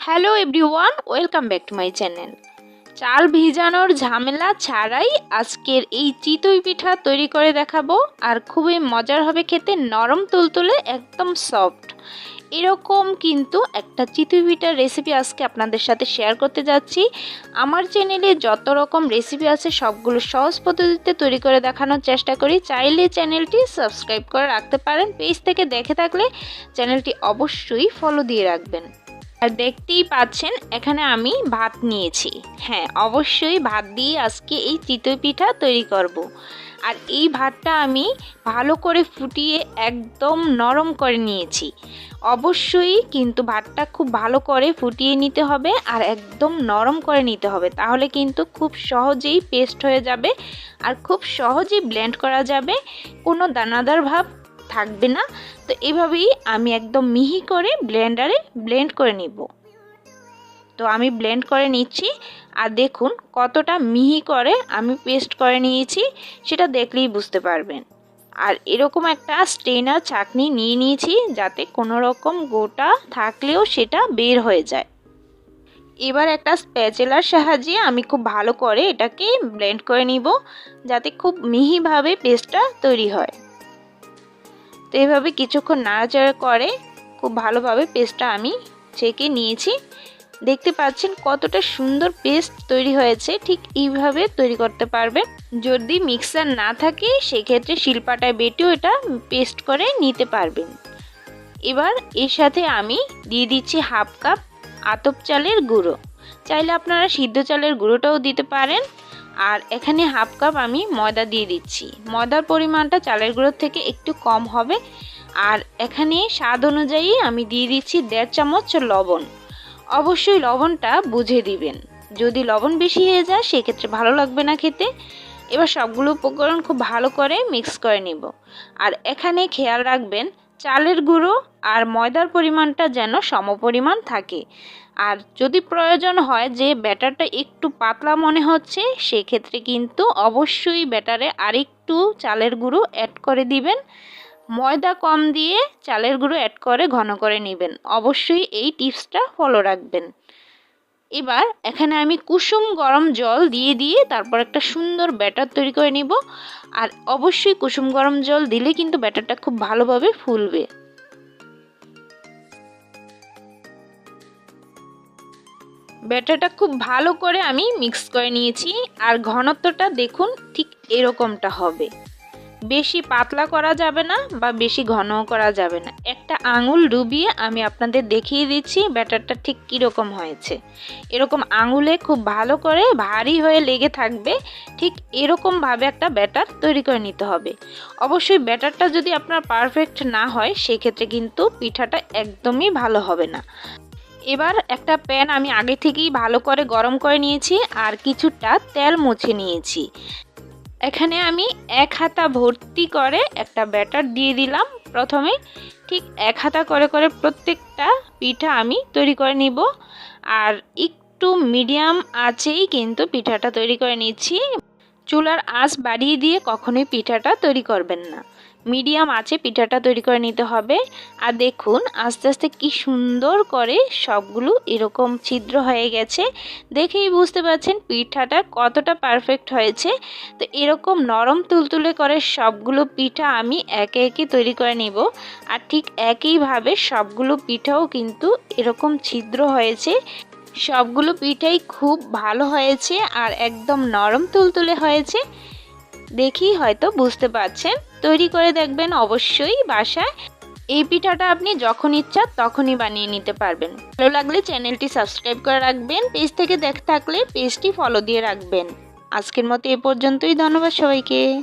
Hello everyone, welcome back to my channel. চাল ভিজানোর ঝামেলা ছাড়াই আজকের এই চিতই পিঠা তৈরি করে দেখাবো, আর খুবই মজার হবে খেতে নরম তুলতুলে, একদম সফট এরকম কিন্তু একটা চিতই পিঠার রেসিপি আজকে আপনাদের সাথে শেয়ার করতে যাচ্ছি। আমার চ্যানেলে যত রকম রেসিপি আছে, সবগুলো সহজ পদ্ধতিতে তৈরি করে দেখানোর চেষ্টা করি। চাইলে চ্যানেলটি সাবস্ক্রাইব করে রাখতে পারেন। পেজ থেকে দেখে থাকলে চ্যানেলটি অবশ্যই ফলো দিয়ে রাখবেন। আর দেখতেই পাচ্ছেন, এখানে আমি ভাত নিয়েছি। হ্যাঁ অবশ্যই ভাত দিয়ে আজকে এই চিতই পিঠা তৈরি করব। আর এই ভাতটা আমি ভালো করে ফুটিয়ে একদম নরম করে নিয়েছি। অবশ্যই কিন্তু ভাতটা খুব ভালো করে ফুটিয়ে নিতে হবে আর একদম নরম করে নিতে হবে। তাহলে কিন্তু খুব সহজেই পেস্ট হয়ে যাবে আর খুব সহজেই ব্লেন্ড করা যাবে। কোনো দানাদার ভাব থাকবে না, তো এভাবেই আমি একদম মিহি করে ব্লেন্ডারে ব্লেন্ড করে নিব। তো আমি ব্লেন্ড করে নিচ্ছি, আর দেখুন কতটা মিহি করে আমি পেস্ট করে নিয়েছি, সেটা দেখলেই বুঝতে পারবেন। আর এরকম একটা স্টেনার চাকনি নিয়ে নিয়েছি, যাতে কোনো রকম গোটা থাকলেও সেটা বের হয়ে যায়। এবার একটা স্প্যাচেলার সাহায্যে আমি খুব ভালো করে এটাকে ব্লেন্ড করে নিব, যাতে খুব মিহিভাবে পেস্টটা তৈরি হয়। তো এইভাবে কিছুক্ষণ নাড়াচাড়া করে খুব ভালোভাবে পেস্টটা আমি ছেঁকে নিয়েছি। দেখতে পাচ্ছেন কতটা সুন্দর পেস্ট তৈরি হয়েছে, ঠিক এইভাবে তৈরি করতে পারবেন। যদি মিক্সার না থাকে, সেক্ষেত্রে শিল্পাটায় বেটেও এটা পেস্ট করে নিতে পারবেন। এবার এর সাথে আমি দিয়ে দিচ্ছি হাফ কাপ আতপ চালের গুঁড়ো। চাইলে আপনারা সিদ্ধ চালের গুঁড়োটাও দিতে পারেন। আর এখানে হাফ কাপ আমি ময়দা দিয়ে দিচ্ছি। ময়দার পরিমাণটা চালের গুঁড়োর থেকে একটু কম হবে। আর এখানে স্বাদ অনুযায়ী আমি দিয়ে দিচ্ছি দেড় চামচ লবণ। অবশ্যই লবণটা বুঝে দিবেন। যদি লবণ বেশি হয়ে যায়, সেক্ষেত্রে ভালো লাগবে না খেতে। এবার সবগুলো উপকরণ খুব ভালো করে মিক্স করে নিব। আর এখানে খেয়াল রাখবেন, চালের গুঁড়ো আর ময়দার পরিমাণটা যেন সমপরিমাণ থাকে। আর যদি প্রয়োজন হয় যে ব্যাটারটা একটু পাতলা মনে হচ্ছে, সেক্ষেত্রে কিন্তু অবশ্যই ব্যাটারে আরেকটু চালের গুঁড়ো অ্যাড করে দিবেন। ময়দা কম দিয়ে চালের গুঁড়ো অ্যাড করে ঘন করে নেবেন। অবশ্যই এই টিপসটা ফলো রাখবেন। এবার এখানে আমি কুসুম গরম জল দিয়ে দিয়ে তারপর একটা সুন্দর ব্যাটার তৈরি করে নিব। আর অবশ্যই কুসুম গরম জল দিলে কিন্তু ব্যাটারটা খুব ভালোভাবে ফুলবে। ব্যাটারটা খুব ভালো করে আমি মিক্স করে নিয়েছি আর ঘনত্বটা দেখুন ঠিক এরকমটা হবে। বেশি পাতলা করা যাবে না বা বেশি ঘনও করা যাবে না। একটা আঙুল ডুবিয়ে আমি আপনাদের দেখিয়ে দিচ্ছি ব্যাটারটা ঠিক কীরকম হয়েছে। এরকম আঙুলে খুব ভালো করে ভারী হয়ে লেগে থাকবে, ঠিক এরকমভাবে একটা ব্যাটার তৈরি করে নিতে হবে। অবশ্যই ব্যাটারটা যদি আপনার পারফেক্ট না হয়, সেক্ষেত্রে কিন্তু পিঠাটা একদমই ভালো হবে না। এবার একটা প্যান আমি আগে থেকেই ভালো করে গরম করে নিয়েছি আর কিছুটা তেল মুছে নিয়েছি। এখানে আমি এক হাতা ভর্তি করে একটা ব্যাটার দিয়ে দিলাম। প্রথমে ঠিক এক হাতা করে করে প্রত্যেকটা পিঠা আমি তৈরি করে নিব। আর একটু মিডিয়াম আছেই কিন্তু পিঠাটা তৈরি করে নিচ্ছি। চুলার আঁচ বাড়িয়ে দিয়ে কখনোই পিঠাটা তৈরি করবেন না। মিডিয়াম আছে, পিঠাটা তৈরি করে নিতে হবে। আর দেখুন, আস্তে আস্তে কি সুন্দর করে সবগুলো এরকম ছিদ্র হয়ে গেছে। দেখেই বুঝতে পারছেন পিঠাটা কতটা পারফেক্ট হয়েছে। তো এরকম নরম তুলতুলে করে সবগুলো পিঠা আমি একে একে তৈরি করে নিব। আর ঠিক একইভাবে সবগুলো পিঠাও কিন্তু এরকম ছিদ্র হয়েছে। সবগুলো পিঠাই খুব ভালো হয়েছে আর একদম নরম তুলতুলে হয়েছে। দেখি হয়তো বুঝতে পারছেন। তৈরি করে দেখবেন অবশ্যই বাসায়। এই পিঠাটা আপনি যখন ইচ্ছা তখনই বানিয়ে নিতে পারবেন। ভালো লাগলে চ্যানেলটি সাবস্ক্রাইব করে রাখবেন। পেজ থেকে দেখ থাকলে পেজটি ফলো দিয়ে রাখবেন। আজকের মতো এ পর্যন্তই। ধন্যবাদ সবাইকে।